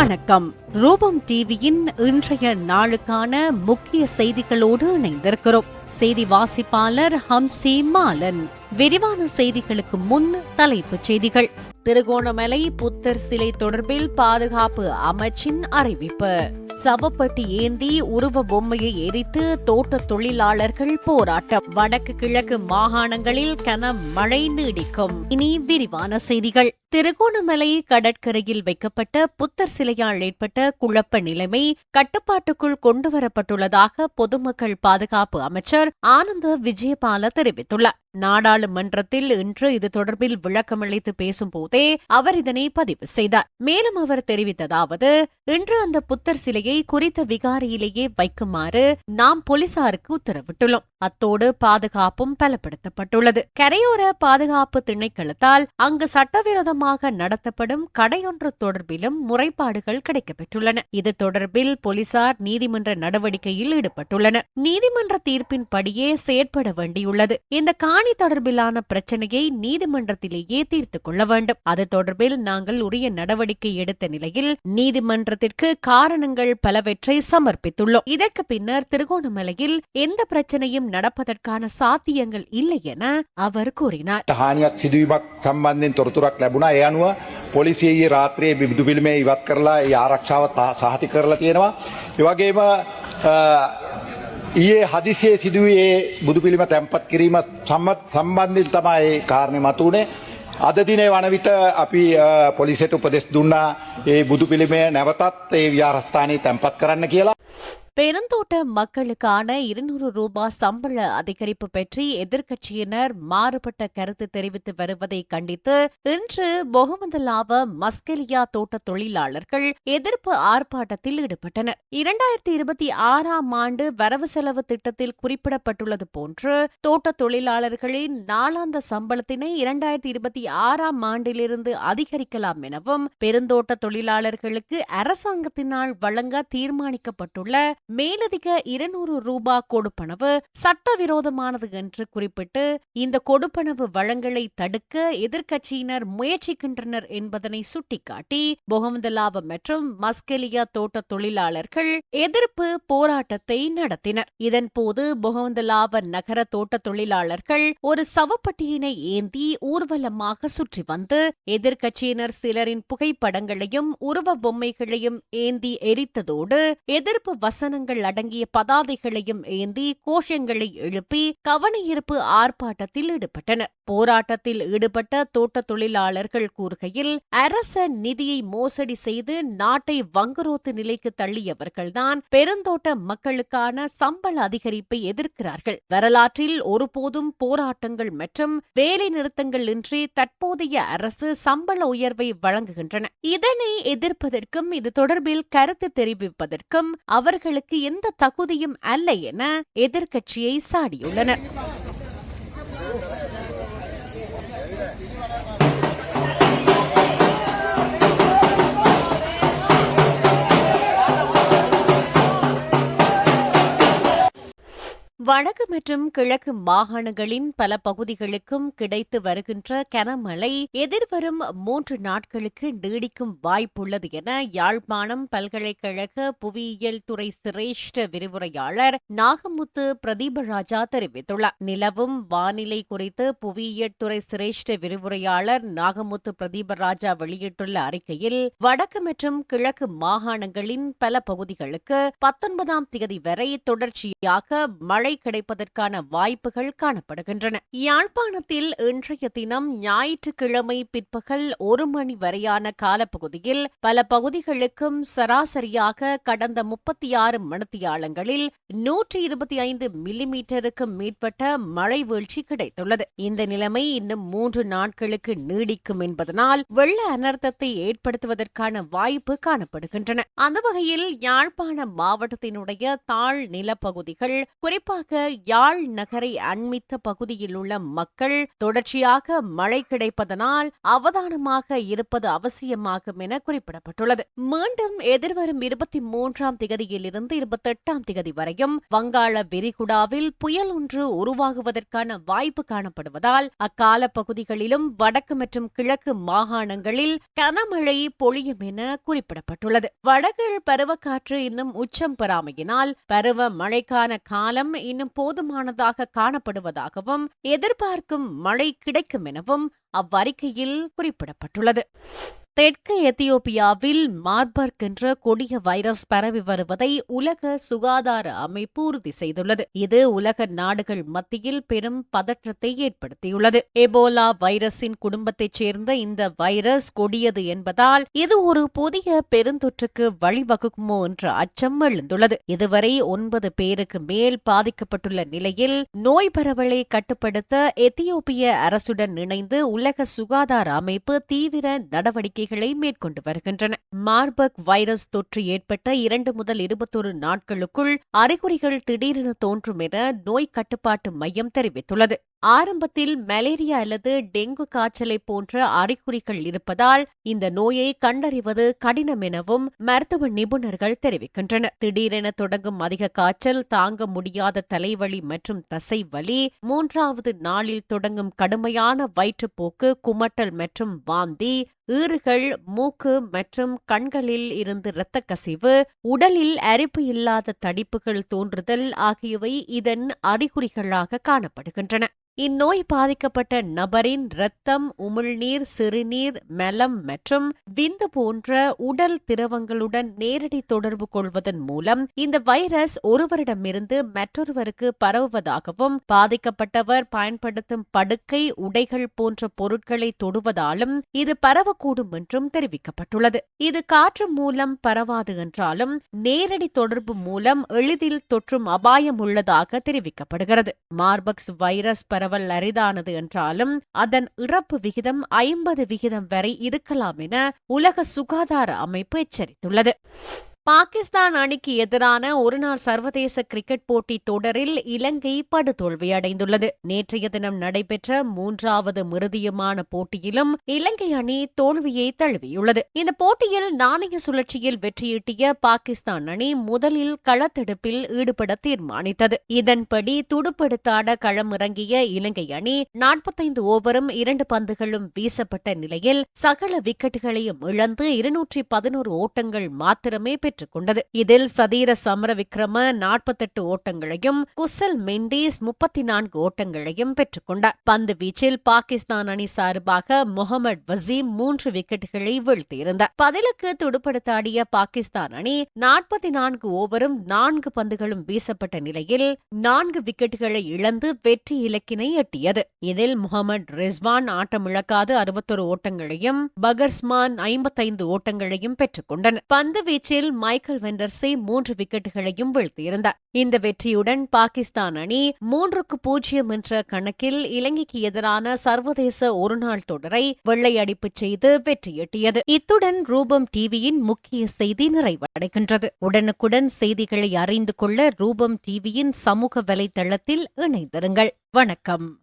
வணக்கம். ரூபம் டிவியின் இன்றைய நாளுக்கான முக்கிய செய்திகளோடு இணைந்திருக்கிறோம். செய்தி வாசிப்பாளர் ஹம்சி மாலன். விரிவான செய்திகளுக்கு முன் தலைப்புச் செய்திகள். திருகோணமலை புத்தர் சிலை தொடர்பில் பாதுகாப்பு அமைச்சின் அறிவிப்பு. சவப்பட்டி ஏந்தி உருவ பொம்மையை எரித்து தோட்ட தொழிலாளர்கள் போராட்டம். வடக்கு கிழக்கு மாகாணங்களில் கன மழை நீடிக்கும். இனி விரிவான செய்திகள். திருகோணமலை கடற்கரையில் வைக்கப்பட்ட புத்தர் சிலையால் ஏற்பட்ட குழப்ப நிலைமை கட்டுப்பாட்டுக்குள் கொண்டுவரப்பட்டுள்ளதாக பொதுமக்கள் பாதுகாப்பு அமைச்சர் ஆனந்த விஜயபால தெரிவித்துள்ளார். நாடாளுமன்றத்தில் இன்று இது தொடர்பில் விளக்கமளித்து பேசும்போதே அவர் இதனை பதிவு செய்தார். மேலும் அவர் தெரிவித்ததாவது இன்று அந்த புத்தர் சிலையை குறித்த விகாரியிலேயே வைக்குமாறு நாம் போலீசாருக்கு உத்தரவிட்டுள்ளோம். அத்தோடு பாதுகாப்பும் பலப்படுத்தப்பட்டுள்ளது. கரையோர பாதுகாப்பு திணைக்களத்தால் அங்கு சட்டவிரோதமாக நடத்தப்படும் கடையொன்று தொடர்பிலும் முறைப்பாடுகள் கிடைக்கப்பெற்றுள்ளன. இது தொடர்பில் போலீசார் நீதிமன்ற நடவடிக்கையில் ஈடுபட்டுள்ளனர். நீதிமன்ற தீர்ப்பின்படியே செயற்பட வேண்டியுள்ளது. இந்த காணி தொடர்பிலான பிரச்சனையை நீதிமன்றத்திலேயே தீர்த்துக் கொள்ள வேண்டும் அது தொடர்பில் நாங்கள் உரிய நடவடிக்கை எடுத்த நிலையில் நீதிமன்றத்திற்கு காரணங்கள் பலவற்றை சமர்ப்பித்துள்ளோம் இதற்கு பின்னர் திருகோணமலையில் எந்த பிரச்சனையும் நடப்பதற்கான சாத்தியங்கள் இல்லை என அவர் கூறினார் හානියක් සිදුවීමක් සම්බන්ධයෙන් තොරතුරක් ලැබුණා ඒ අනුව පොලිසියේ රාත්‍රයේ බිදු පිළිමේ ඉවත් කරලා ඒ ආරක්ෂාව තා- සහති කරලා තියෙනවා. ඒවගේම ඊයේ හදිසියේ සිදුවේ බුදු පිළිම තැන්පත් කිරීම සම්මත් සම්බන්ධින් තමයි ඒ කාරණය මතුවනේ. අද දිනේ වන විට අපි අ, පොලිසියට උපදෙස් දුන්නා ඒ බුදු පිළිමය නැවතත් ඒ විහාරස්ථානයේ තැන්පත් කරන්න කියලා. பெருந்தோட்ட மக்களுக்கான இருநூறு ரூபாய் சம்பள அதிகரிப்பு பற்றி எதிர்க்கட்சியினர் மாறுபட்ட கருத்து தெரிவித்து வருவதை கண்டித்து இன்று பொகமந்தலாவ மஸ்கெலியா தோட்ட தொழிலாளர்கள் எதிர்ப்பு ஆர்ப்பாட்டத்தில் ஈடுபட்டனர். இரண்டாயிரத்தி இருபத்தி ஆறாம் ஆண்டு வரவு செலவு திட்டத்தில் குறிப்பிடப்பட்டுள்ளது போன்று தோட்ட தொழிலாளர்களின் நாளாந்த சம்பளத்தினை இரண்டாயிரத்தி இருபத்தி ஆறாம் ஆண்டிலிருந்து அதிகரிக்கலாம் எனவும் பெருந்தோட்ட தொழிலாளர்களுக்கு அரசாங்கத்தினால் வழங்க தீர்மானிக்கப்பட்டுள்ள மேலதிக இருநூறு ரூபா கொடுப்பனவு சட்டவிரோதமானது என்று குறிப்பிட்டு இந்த கொடுப்பனவு வழங்கலை தடுக்க எதிர்க்கட்சியினர் முயற்சிக்கின்றனர் என்பதனை சுட்டிக்காட்டி பொகமந்தலாவ மற்றும் மஸ்கெலியா தோட்ட தொழிலாளர்கள் எதிர்ப்பு போராட்டத்தை நடத்தினர். இதன்போது பொகவந்தலாவ நகர தோட்ட தொழிலாளர்கள் ஒரு சவப்பட்டியினை ஏந்தி ஊர்வலமாக சுற்றி வந்து எதிர்க்கட்சியினர் சிலரின் புகைப்படங்களையும் உருவ பொம்மைகளையும் ஏந்தி எரித்ததோடு எதிர்ப்பு வசன வசனங்கள் அடங்கிய பதாதைகளையும் ஏந்தி கோஷங்களை எழுப்பி கவனஈர்ப்பு ஆர்ப்பாட்டத்தில் ஈடுபட்டனர். போராட்டத்தில் ஈடுபட்ட தோட்ட தொழிலாளர்கள் கூறுகையில் அரச நிதியை மோசடி செய்து நாட்டை வங்குரோத்து நிலைக்கு தள்ளியவர்கள்தான் பெருந்தோட்ட மக்களுக்கான சம்பள அதிகரிப்பை எதிர்க்கிறார்கள். வரலாற்றில் ஒருபோதும் போராட்டங்கள் மற்றும் வேலை நிறுத்தங்கள் இன்றி தற்போதைய அரசு சம்பள உயர்வை வழங்குகின்றன. இதனை எதிர்ப்பதற்கும் இது தொடர்பில் கருத்து தெரிவிப்பதற்கும் அவர்களுக்கு எந்த தகுதியும் அல்ல என எதிர்க்கட்சியை சாடியுள்ளனர். வடக்கு மற்றும் கிழக்கு மாகாணங்களின் பல பகுதிகளுக்கும் கிடைத்து வருகின்ற கனமழை எதிர்வரும் மூன்று நாட்களுக்கு நீடிக்கும் வாய்ப்புள்ளது என யாழ்ப்பாணம் பல்கலைக்கழக புவியியல் துறை சிரேஷ்ட விரிவுரையாளர் நாகமுத்து பிரதீபராஜா தெரிவித்துள்ளார். நிலவும் வானிலை குறித்து புவியியல் துறை சிரேஷ்ட விரிவுரையாளர் நாகமுத்து பிரதீபராஜா வெளியிட்டுள்ள அறிக்கையில் வடக்கு மற்றும் கிழக்கு மாகாணங்களின் பல பகுதிகளுக்கு பத்தொன்பதாம் தேதி வரை தொடர்ச்சியாக மழை கிடைப்பதற்கான வாய்ப்புகள் காணப்படுகின்றன. யாழ்ப்பாணத்தில் இன்றைய தினம் ஞாயிற்றுக்கிழமை பிற்பகல் ஒரு மணி வரையான காலப்பகுதியில் பல பகுதிகளுக்கும் சராசரியாக கடந்த முப்பத்தி ஆறு மணித்தியாலங்களில் நூற்றி இருபத்தி ஐந்து மில்லிமீட்டருக்கும் மேற்பட்ட மழை வீழ்ச்சி கிடைத்துள்ளது. இந்த நிலைமை இன்னும் மூன்று நாட்களுக்கு நீடிக்கும் என்பதனால் வெள்ள அனர்த்தத்தை ஏற்படுத்துவதற்கான வாய்ப்பு காணப்படுகின்றன. அந்த வகையில் யாழ்ப்பாண மாவட்டத்தினுடைய தாழ் நிலப்பகுதிகள் குறிப்பாக குறிப்பாக யாழ் நகரை அண்மித்த பகுதியில் உள்ள மக்கள் தொடர்ச்சியாக மழை கிடைப்பதனால் அவதானமாக இருப்பது அவசியமாகும் என குறிப்பிடப்பட்டுள்ளது. மீண்டும் எதிர்வரும் இருபத்தி மூன்றாம் திகதியிலிருந்து இருபத்தெட்டாம் திகதி வரையும் வங்காள விரிகுடாவில் புயல் ஒன்று உருவாகுவதற்கான வாய்ப்பு காணப்படுவதால் அக்கால பகுதிகளிலும் வடக்கு மற்றும் கிழக்கு மாகாணங்களில் கனமழை பொழியும் என குறிப்பிடப்பட்டுள்ளது. வடகிழ் பருவக்காற்று இன்னும் உச்சம் பெறாமையினால் பருவ மழைக்கான காலம் இன்னும் போதுமானதாக காணப்படுவதாகவும் எதிர்பார்க்கும் மழை கிடைக்கும் எனவும் அவ்வறிக்கையில் குறிப்பிடப்பட்டுள்ளது. தெற்கு எத்தியோப்பியாவில் மார்பர்க் என்ற கொடிய வைரஸ் பரவி வருவதை உலக சுகாதார அமைப்பு உறுதி செய்துள்ளது. இது உலக நாடுகள் மத்தியில் பெரும் பதற்றத்தை ஏற்படுத்தியுள்ளது. எபோலா வைரஸின் குடும்பத்தைச் சேர்ந்த இந்த வைரஸ் கொடியது என்பதால் இது ஒரு புதிய பெருந்தொற்றுக்கு வழிவகுக்குமோ என்ற அச்சம் எழுந்துள்ளது. இதுவரை ஒன்பது பேருக்கு மேல் பாதிக்கப்பட்டுள்ள நிலையில் நோய் பரவலை கட்டுப்படுத்த எத்தியோப்பிய அரசுடன் இணைந்து உலக சுகாதார அமைப்பு தீவிர நடவடிக்கை மேற்கொண்டு வருகின்றன. மார்பக் வைரஸ் தொற்று ஏற்பட்ட இரண்டு முதல் இருபத்தொரு நாட்களுக்குள் அறிகுறிகள் திடீரென தோன்றும் என நோய் கட்டுப்பாட்டு மையம் தெரிவித்துள்ளது. ஆரம்பத்தில் மலேரியா அல்லது டெங்கு காய்ச்சலை போன்ற அறிகுறிகள் இருப்பதால் இந்த நோயை கண்டறிவது கடினம் எனவும் மருத்துவ நிபுணர்கள் தெரிவிக்கின்றனர். திடீரென தொடங்கும் அதிக காய்ச்சல் தாங்க முடியாத தலைவலி மற்றும் தசை வலி மூன்றாவது நாளில் தொடங்கும் கடுமையான வயிற்றுப்போக்கு குமட்டல் மற்றும் வாந்தி ஈறுகள் மூக்கு மற்றும் கண்களில் இருந்து இரத்த கசிவு உடலில் அரிப்பு இல்லாத தடிப்புகள் தோன்றுதல் ஆகியவை இதன் அறிகுறிகளாக காணப்படுகின்றன. இந்நோய் பாதிக்கப்பட்ட நபரின் இரத்தம் உமிழ்நீர் சிறுநீர் மலம் மற்றும் விந்து போன்ற உடல் திரவங்களுடன் நேரடி தொடர்பு கொள்வதன் மூலம் இந்த வைரஸ் ஒருவரிடமிருந்து மற்றொருவருக்கு பரவுவதாகவும் பாதிக்கப்பட்டவர் பயன்படுத்தும் படுக்கை உடைகள் போன்ற பொருட்களை தொடுவதாலும் இது பரவக்கூடும் என்றும் தெரிவிக்கப்பட்டுள்ளது. இது காற்று மூலம் பரவாது என்றாலும் நேரடி தொடர்பு மூலம் எளிதில் தொற்றும் அபாயம் உள்ளதாக தெரிவிக்கப்படுகிறது. மார்பக்ஸ் வைரஸ் பரவ பரவல் அரிதானது என்றாலும் அதன் இறப்பு விகிதம் ஐம்பது விகிதம் வரை இருக்கலாம் என உலக சுகாதார அமைப்பு எச்சரித்துள்ளது. பாகிஸ்தான் அணிக்கு எதிரான ஒருநாள் சர்வதேச கிரிக்கெட் போட்டி தொடரில் இலங்கை படுதோல்வியடைந்துள்ளது. நேற்றைய தினம் நடைபெற்ற மூன்றாவது மிருதியமான போட்டியிலும் இலங்கை அணி தோல்வியை தழுவியுள்ளது. இந்த போட்டியில் நாணய சுழற்சியில் வெற்றியீட்டிய பாகிஸ்தான் அணி முதலில் களத்தெடுப்பில் ஈடுபட தீர்மானித்தது. இதன்படி துடுப்படுத்தாட களமிறங்கிய இலங்கை அணி நாற்பத்தைந்து ஓவரும் இரண்டு பந்துகளும் வீசப்பட்ட நிலையில் சகல விக்கெட்டுகளையும் இழந்து இருநூற்றி பதினோரு ஓட்டங்கள் மாத்திரமே பெற்று பெற்றுக்கொண்டது இதில் சதீர சமரவிக்ரம நாற்பத்தெட்டு ஓட்டங்களையும் குசல் மெண்டீஸ் முப்பத்தி நான்கு ஓட்டங்களையும் பெற்றுக்கொண்டார். பந்து வீச்சில் பாகிஸ்தான் அணி சார்பாக முகமது வசீம் மூன்று விக்கெட்டுகளை வீழ்த்தியிருந்தார். பதிலுக்கு துடுப்படுத்தாடிய பாகிஸ்தான் அணி நாற்பத்தி நான்கு ஓவரும் நான்கு பந்துகளும் வீசப்பட்ட நிலையில் நான்கு விக்கெட்டுகளை இழந்து வெற்றி இலக்கினை எட்டியது. இதில் முகமது ரிஸ்வான் ஆட்டமிழக்காது அறுபத்தொரு ஓட்டங்களையும் பகர்ஸ்மான் ஐம்பத்தைந்து ஓட்டங்களையும் பெற்றுக்கொண்டனர். பந்து வீச்சில் மைக்கேல் வெண்டர்ஸை மூன்று விக்கெட்டுகளையும் வீழ்த்தியிருந்தார். இந்த வெற்றியுடன் பாகிஸ்தான் அணி மூன்றுக்கு பூஜ்ஜியம் என்ற கணக்கில் இலங்கைக்கு எதிரான சர்வதேச ஒருநாள் தொடரை வெள்ளையடிப்பு செய்து வெற்றியீட்டியது இத்துடன் ரூபம் டிவியின் முக்கிய செய்தி நிறைவடைகின்றது. உடனுக்குடன் செய்திகளை அறிந்து கொள்ள ரூபம் டிவியின் சமூக வலைதளத்தில் இணைந்திருங்கள். வணக்கம்.